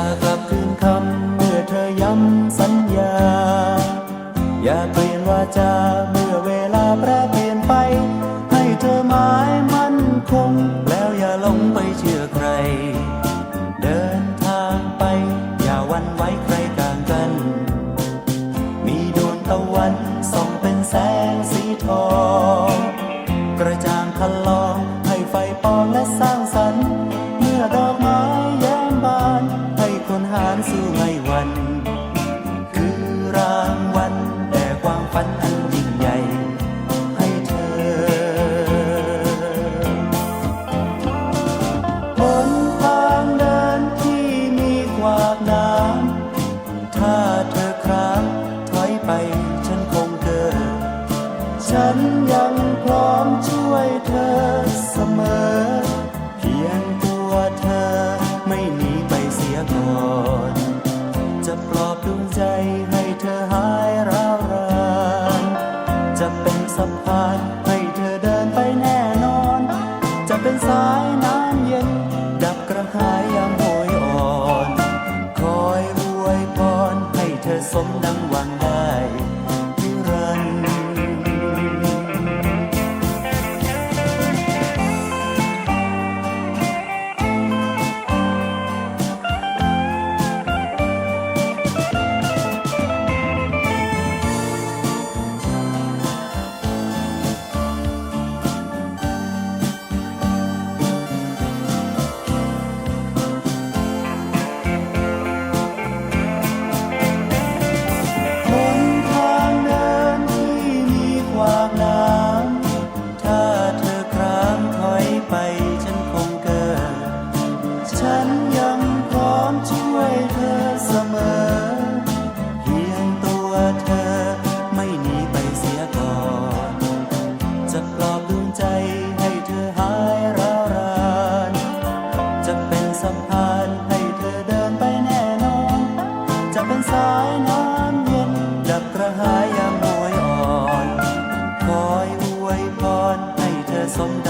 อย่ากลับคืนคำเมื่อเธอย้ำสัญญา อย่าเปลี่ยนวาจาเมื่อเวลาแปรเปลี่ยนไป ให้เธอหมายมั่นคง แล้วอย่าหลงไปเชื่อใคร เดินทางไป อย่าหวันไหว้ใครกลางกัน มีดวงตะวันส่องเป็นแสงสีทอง ฉันยังพร้อมช่วยเธอเสมอ เพียงตัวเธอไม่หนีไปเสียก่อน จะปลอบดวงใจให้เธอหายร้าวรานจะเป็นสะพานให้เธอเดินไปแน่นอน จะเป็นสายน้ำเย็น ดับกระหายยามโหยอ่อน คอยอวยพรให้เธอสมดัง ดับกระหายยามหวยอ่อน คอยอวยพรให้เธอสมดัง